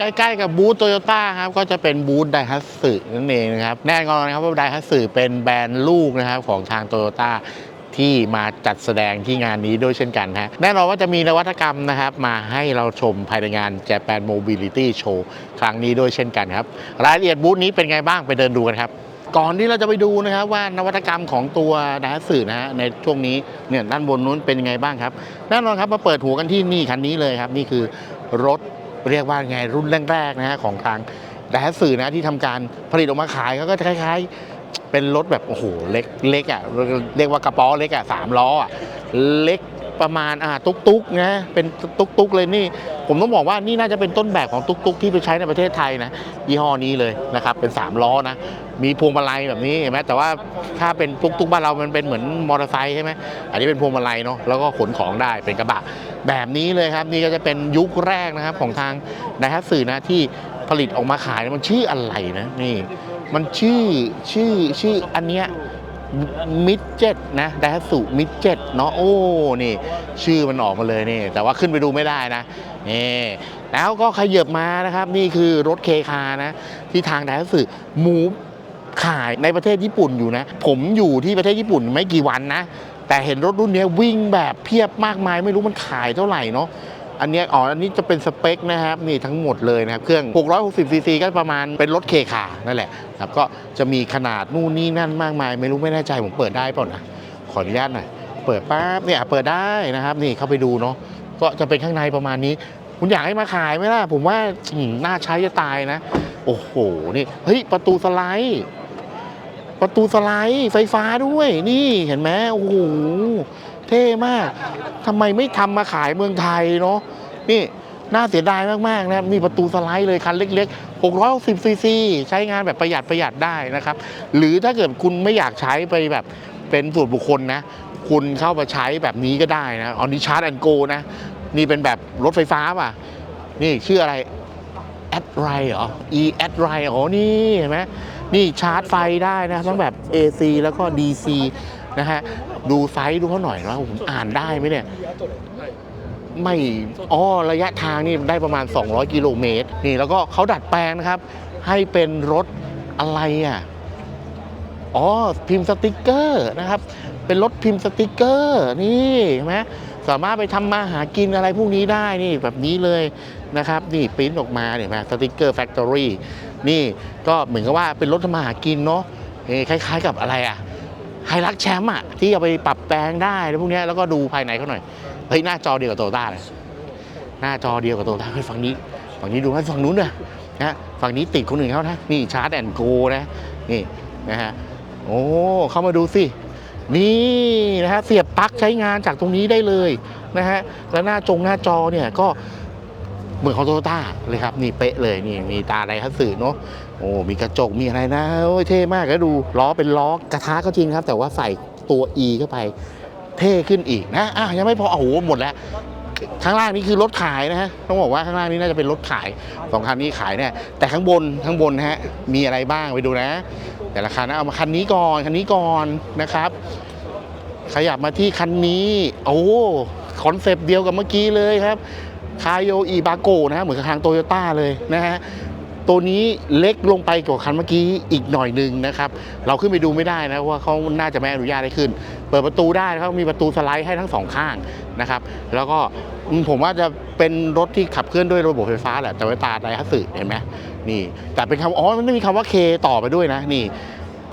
ใกล้ๆกับบูธโตโยต้าครับก็จะเป็นบูธไดฮัตสึนั่นเองนะครับแน่นอนนะครับว่าไดฮัตสึเป็นแบรนด์ลูกนะครับของทางโตโยต้าที่มาจัดแสดงที่งานนี้ด้วยเช่นกันฮะแน่นอนว่าจะมีนวัตกรรมนะครับมาให้เราชมภายในงาน Japan Mobility Show ครั้งนี้ด้วยเช่นกันครับ รายละเอียดบูธนี้เป็นไงบ้างไปเดินดูกันครับก่อนที่เราจะไปดูนะครับว่านวัตกรรมของตัวไดฮัตสึนะฮะในช่วงนี้เนี่ยด้านบนนู้นเป็นยังไงบ้างครับ แน่นอนครับมาเปิดหัวกันที่นี่คันนี้เลยครับ นี่คือรถ เรียกว่าไงรุ่นแรกๆนะฮะของทางไดฮัตสึนะที่ทำการผลิตออกมาขายเขาก็จะคล้าย ๆ เป็นรถแบบโอ้โหเล็กเล็กอะเรียกว่ากระป๋อเล็กอะสามล้ออะเล็ก ประมาณอ่าตุกตุกนะเป็นตุกตุกเลยนี่ ผมต้องบอกว่านี่น่าจะเป็นต้นแบบของตุกตุกที่ไปใช้ในประเทศไทยนะยี่ห้อนี้เลยนะครับเป็นสามล้อนะมีพวงมาลัยแบบนี้เห็นไหมแต่ว่าถ้าเป็นตุกตุกบ้านเรามันเป็นเหมือนมอเตอร์ไซค์ใช่ไหมอันนี้เป็นพวงมาลัยเนาะแล้วก็ขนของได้เป็นกระบะแบบนี้เลยครับ นี่ก็จะเป็นยุคแรกนะครับของทางไดฮัตสึนะที่ผลิตออกมาขายมันชื่ออะไรนะนี่ มันชื่อชื่อชื่ออันเนี้ย มิดเจ็ตนะไดฮัตสึมิดเจ็ตเนาะโอ้นี่ ชื่อมันออกมาเลยนี่แต่ว่าขึ้นไปดูไม่ได้นะนี่แล้วก็ขยับมานะครับ นี่คือรถเคคานะ ที่ทางไดฮัตสึมูฟขายในประเทศญี่ปุ่นอยู่นะ ผมอยู่ที่ประเทศญี่ปุ่นไม่กี่วันนะ แต่เห็นรถรุ่นนี้วิ่งแบบเพียบมากมาย ไม่รู้มันขายเท่าไหร่เนาะ อันนี้อ๋ออันนี้จะเป็นสเปคนะครับนี่ทั้งหมดเลยนะครับเครื่อง 660ซีซีก็ประมาณเป็นรถเคคานั่นแหละครับก็จะมีขนาดนู่นนี่นั่นมากมาย ไม่รู้ไม่แน่ใจผมเปิดได้เปล่านะขออนุญาตหน่อยเปิดปั๊บเนี่ยเปิดได้นะครับ นี่เข้าไปดูเนาะก็จะเป็นข้างในประมาณนี้ คุณอยากให้มาขายไหมล่ะ ผมว่าน่าใช้จะตายนะ โอ้โหนี่เฮ้ยประตูสไลด์ประตูสไลด์ไฟฟ้าด้วย นี่เห็นไหมโอ้โห เท่มากทำไมไม่ทำมาขายเมืองไทยเนาะนี่น่าเสียดายมากๆนะครับนี่ประตูสไลด์เลยคันเล็ก ๆ 660ซีซีใช้งานแบบประหยัดประหยัดได้นะครับ หรือถ้าเกิดคุณไม่อยากใช้ไปแบบเป็นส่วนบุคคลนะ คุณเข้ามาใช้แบบนี้ก็ได้นะออนิชาร์ดแอนโกนะ นี่เป็นแบบรถไฟฟ้าป่ะ นี่ชื่ออะไรแอดไรเหรอ e แอดไรอ๋อนี่เห็นไหมนี่ชาร์จไฟได้นะทั้งแบบ AC แล้วก็ DC นะฮะ ดูไซส์ดูเขาหน่อยว่าผมอ่านได้ไหมเนี่ย ไม่อ๋อระยะทางนี่ได้ประมาณ 200 กิโลเมตร นี่แล้วก็เขาดัดแปลงนะครับ ให้เป็นรถอะไรอะอ๋อพิมพ์สติกเกอร์นะครับ เป็นรถพิมพ์สติกเกอร์นี่เห็นไหมสามารถไปทำมาหากินอะไรพวกนี้ได้นี่แบบนี้เลยนะครับ นี่ปริ้นออกมาเนี่ยมาสติกเกอร์แฟคทอรี่นี่ก็เหมือนกับว่าเป็นรถทำมาหากินเนาะคล้ายๆกับอะไรอะ ไฮรักแชมป์อะที่เอาไปปรับแปลงได้แล้วพวกนี้แล้วก็ดูภายในเขาหน่อยเฮ้ยหน้าจอเดียวกับโตต้าเลยหน้าจอเดียวกับโตต้าเฮ้ยฝั่งนี้ฝั่งนี้ดูให้ฝั่งนู้นด้วยนะฝั่งนี้ติดคนอื่นเขานะนี่ชาร์จแอนโกนะนี่นะฮะโอ้เข้ามาดูสินี่นะฮะเสียบปลั๊กใช้งานจากตรงนี้ได้เลยนะฮะแล้วหน้าจงหน้าจอเนี่ยก็ เหมือนของโตโยต้าเลยครับ นี่เป๊ะเลยนี่มีตาอะไรคัตสึเนาะโอ้มีกระจกมีอะไรนะโอ้ยเท่มากแล้วดูล้อเป็นล้อกระทะก็จริงครับ แต่ว่าใส่ตัว E เข้าไปเท่ขึ้นอีกนะอะยังไม่พอโอ้โหหมดแล้วข้างล่างนี่คือรถขายนะฮะต้องบอกว่าข้างล่างนี่น่าจะเป็นรถขายสองคันนี้ขายเนี่ยแต่ข้างบนข้างบนนะฮะมีอะไรบ้างไปดูนะ แต่ละคันนะเอามาคันนี้ก่อนคันนี้ก่อนนะครับ ขยับมาที่คันนี้ โอ้คอนเซปต์เดียวกับเมื่อกี้เลยครับ คาโยอีบาโกนะฮะเหมือนกับทางโตโยต้าเลยนะฮะตัวนี้เล็กลงไปกว่าคันเมื่อกี้อีกหน่อยหนึ่งนะครับ เราขึ้นไปดูไม่ได้นะว่าเขาน่าจะไม่อนุญาตให้ขึ้น เปิดประตูได้นะครับมีประตูสไลด์ให้ทั้งสองข้างนะครับ แล้วก็ผมว่าจะเป็นรถที่ขับเคลื่อนด้วยระบบไฟฟ้าแหละแต่ว่าตาไดฮัสึเห็นไหมนี่ แต่เป็นคำอ๋อมันไม่มีคำว่าเคต่อไปด้วยนะนี่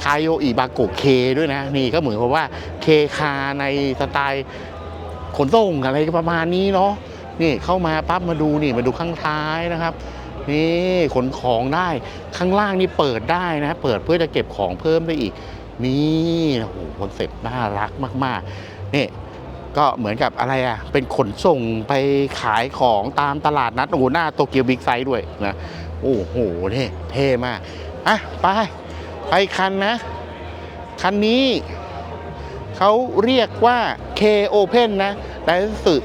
คาโยอิบาโกเคด้วยนะนี่ก็เหมือนกับว่าเคคาในสไตล์ขนส่งอะไรประมาณนี้เนาะ นี่เข้ามาปั๊บมาดูนี่มาดูข้างท้ายนะครับ นี่ขนของได้ข้างล่างนี่เปิดได้นะเปิดเพื่อจะเก็บของเพิ่มได้อีก นี่โอ้โหคอนเซ็ปต์น่ารักมากๆนี่ก็เหมือนกับอะไรอะ เป็นขนส่งไปขายของตามตลาดนัดโอ้โหหน้าโตเกียวบิ๊กไซด์ด้วยนะ โอ้โหนี่เท่มากอะไปไปคันนะ คันนี้เขาเรียกว่า K Open นะไดสึ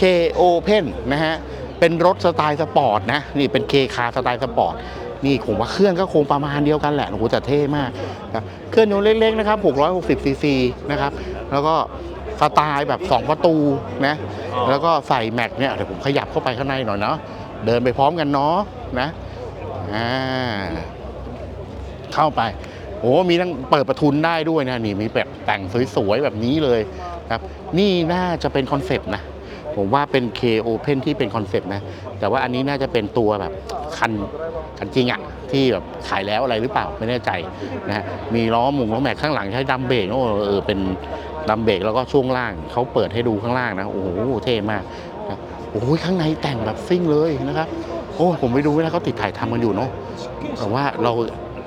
K Open นะฮะ เป็นรถสไตล์สปอร์ตนะ นี่เป็น K คาสไตล์สปอร์ต นี่ผมว่าเครื่องก็คงประมาณเดียวกันแหละ โอ้โหแต่เท่มากนะเครื่องยนต์เล็กๆ นะครับ660ซีซีนะครับ แล้วก็สไตล์แบบ 2 ประตูนะ แล้วก็ใส่แม็กเนี่ย เดี๋ยวผมขยับเข้าไปข้างในหน่อยเนาะ เดินไปพร้อมกันเนาะนะ อ่า เข้าไปโอ้มีทั้งเปิดประทุนได้ด้วยนะนี่มีแบบแต่งสวยๆแบบนี้เลยครับ นี่น่าจะเป็นคอนเซปต์นะ ผมว่าเป็น K Open ที่เป็นคอนเซปต์นะ แต่ว่าอันนี้น่าจะเป็นตัวแบบคันคันจริงอะที่แบบขายแล้วอะไรหรือเปล่าไม่แน่ใจนะฮะมีล้อหมุนล้อแม็กข้างหลังใช้ดัมเบรกโอ้เออเป็นดัมเบรกแล้วก็ช่วงล่างเขาเปิดให้ดูข้างล่างนะโอ้โหเท่มากนะโอ้ยข้างในแต่งแบบซิ่งเลยนะครับโอ้ผมไปดูนะเขาติดถ่ายทำกันอยู่เนาะแต่ว่าเรา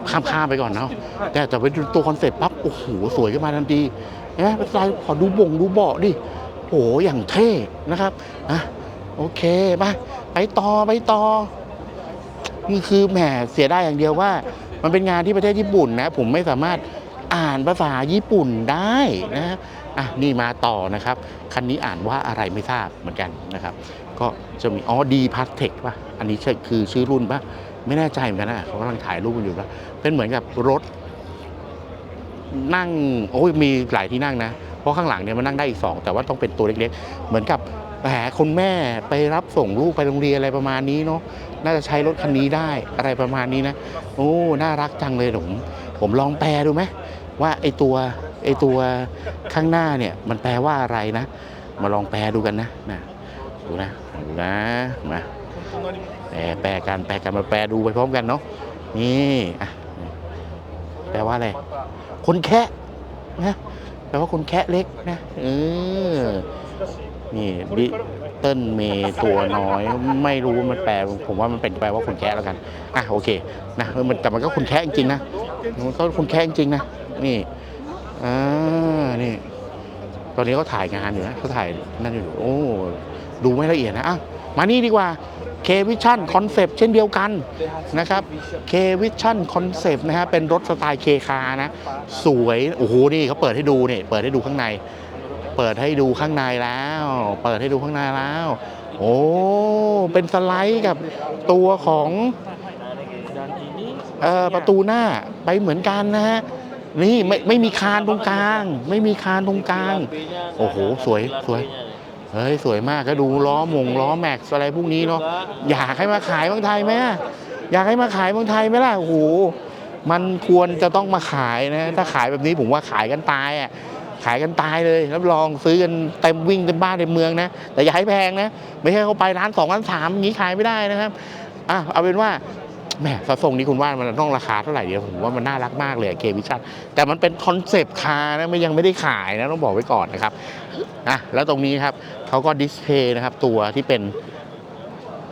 ข้ามข้ามไปก่อนเนาะแต่แต่ไปดูตัวคอนเซ็ปต์ปั๊บโอ้โหสวยขึ้นมาทันทีเห็นไหมเป็นลายขอดูบ่งดูเบาะดิ โอ้โหอย่างเท่นะครับอะโอเคไปไปต่อไปต่อนี่คือแหมเสียได้อย่างเดียวว่า มันเป็นงานที่ประเทศญี่ปุ่นนะ ผมไม่สามารถอ่านภาษาญี่ปุ่นได้นะอะนี่มาต่อนะครับ คันนี้อ่านว่าอะไรไม่ทราบเหมือนกันนะครับ ก็จะมีอ๋อดีพัทเทคป่ะ อันนี้ใช่คือชื่อรุ่นป่ะ ไม่แน่ใจเหมือนกันนะเขากำลังถ่ายรูปกันอยู่ป่ะเป็นเหมือนกับรถ นั่ง โอ้ยมีหลายที่นั่งนะ เพราะข้างหลังเนี่ยมันนั่งได้อีกสองแต่ว่าต้องเป็นตัวเล็กๆ เหมือนกับแหมคนแม่ไปรับส่งลูกไปโรงเรียนอะไรประมาณนี้เนาะน่าจะใช้รถคันนี้ได้อะไรประมาณนี้นะโอ้น่ารักจังเลยผมผมลองแปลดูไหมว่าไอตัวไอตัวข้างหน้าเนี่ยมันแปลว่าอะไรนะ มาลองแปลดูกันนะนะดูนะดูนะมาแปลแปลกันแปลกันมาแปลดูไปพร้อมกันเนาะนี่อะแปลว่าอะไรคนแคะนะ แปลว่าคนแคะเล็กนะเออนี่ดิเติ้ลเมย์ตัวน้อย ไม่รู้ว่ามันแปลผมว่ามันเป็นแปลว่าคนแคะแล้วกันอะโอเคนะเออมันแต่มันก็คนแคะจริงๆนะมันก็คนแคะจริงๆนะนี่อ่านี่ ตอนนี้เขาถ่ายงานอยู่นะเขาถ่ายนั่นอยู่โอ้ดูไม่ละเอียดนะอะมานี่ดีกว่า K Vision Concept เช่นเดียวกันนะครับ K Vision Concept นะฮะเป็นรถสไตล์ K คานะ สวยโอ้โหนี่เขาเปิดให้ดูเนี่ยเปิดให้ดูข้างใน เปิดให้ดูข้างในแล้ว เปิดให้ดูข้างในแล้ว โอ้เป็นสไลด์กับตัวของออประตูหน้าไปเหมือนกันนะฮะนี่ไม่ไม่มีคานตรงกลาง ไม่มีคานตรงกลาง โอ้โห สวยสวย เฮ้ยสวยมากก็ดูล้อมงล้อแม็กซ์อะไรพวกนี้เนาะอยากให้มาขายเมืองไทยไหมอะอยากให้มาขายเมืองไทยไหมล่ะโอ้โหมันควรจะต้องมาขายนะ ถ้าขายแบบนี้ผมว่าขายกันตายอะขายกันตายเลยรับรองซื้อกันเต็มวิ่งเต็มบ้านเต็มเมืองนะ แต่อย่าให้แพงนะ ไม่ใช่เขาไปร้านสองร้านสามอย่างนี้ขายไม่ได้นะครับอะเอาเป็นว่า แหมสะทรงนี้คุณว่ามันต้องราคาเท่าไหร่เดียวผมว่ามันน่ารักมากเลยเควิชั่นแต่มันเป็นคอนเซปต์คาร์นะมันยังไม่ได้ขายนะต้องบอกไว้ก่อนนะครับอะแล้วตรงนี้ครับเขาก็ดิสเพย์นะครับตัวที่เป็น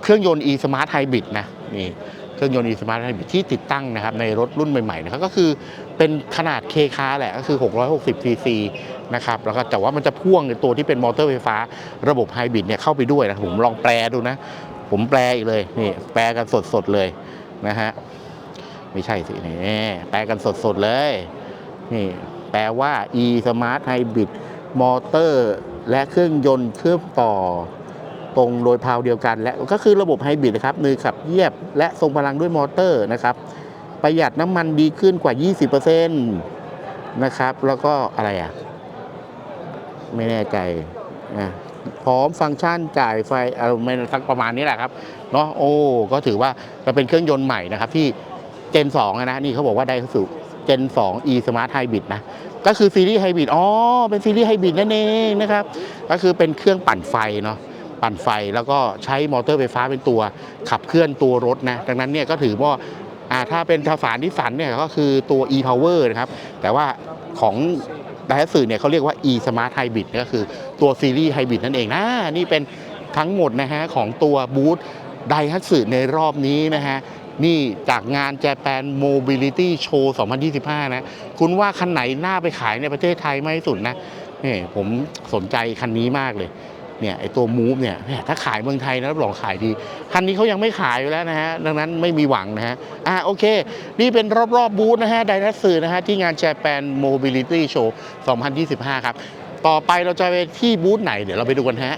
เครื่องยนต์ e smart hybrid นะนี่เครื่องยนต์ e smart hybrid ที่ติดตั้งนะครับในรถรุ่นใหม่ๆนะครับก็คือเป็นขนาด K คาแหละก็คือ 660 cc นะครับแล้วก็แต่ว่ามันจะพ่วงในตัวที่เป็นมอเตอร์ไฟฟ้าระบบไฮบริดเนี่ยเข้าไปด้วยนะผมลองแปลดูนะ ผมแปลอีกเลยนี่แปลกันสดๆเลย นะฮะไม่ใช่สินี่แปลกันสดๆเลย นี่แปลว่า e smart hybrid มอเตอร์และเครื่องยนต์เครื่องต่อตรงโดยพาวเดียวกัน และก็คือระบบไฮบริดนะครับมือขับเยียบ และทรงพลังด้วยมอเตอร์นะครับ ประหยัดน้ำมันดีขึ้นกว่า 20%นะครับ แล้วก็อะไรอะ ไม่แน่ใจอะ พร้อมฟังก์ชันจ่ายไฟเอาไม่สักประมาณนี้แหละครับเนาะโอ้ก็ถือว่ามันเป็นเครื่องยนต์ใหม่นะครับที่เจน2อะนะนี่เขาบอกว่าได้สู่เจน2 e smart hybrid นะก็คือซีรีส์ไฮบริดอ๋อเป็นซีรีส์ไฮบริดนั่นเองนะครับก็คือเป็นเครื่องปั่นไฟเนาะปั่นไฟแล้วก็ใช้มอเตอร์ไฟฟ้าเป็นตัวขับเคลื่อนตัวรถนะดังนั้นเนี่ยก็ถือว่าอ่าถ้าเป็นภาษานิสสันเนี่ยก็คือตัว e power นะครับแต่ว่าของ ดฮัตสึเนี่ยเขาเรียกว่า e smart hybrid ก็คือตัวซีรีส์ไฮบริดนั่นเองนะนี่เป็นทั้งหมดนะฮะของตัวบูธไดฮัตสึในรอบนี้นะฮะนี่จากงาน Japan Mobility Show 2025 นะ คุณว่าคันไหนน่าไปขายในประเทศไทยมากที่สุดนะนี่ผมสนใจคันนี้มากเลย เนี่ยไอตัวมูฟเนี่ยถ้าขายเมืองไทยนะรับรองขายดี คันนี้เขายังไม่ขายอยู่แล้วนะฮะ ดังนั้นไม่มีหวังนะฮะ อ่าโอเค นี่เป็นรอบๆบบูธนะฮะไดนัสสื่อนะฮะ ที่งาน Japan Mobility Show 2025 ครับ ต่อไปเราจะไปที่บูธไหน เดี๋ยวเราไปดูกันฮะ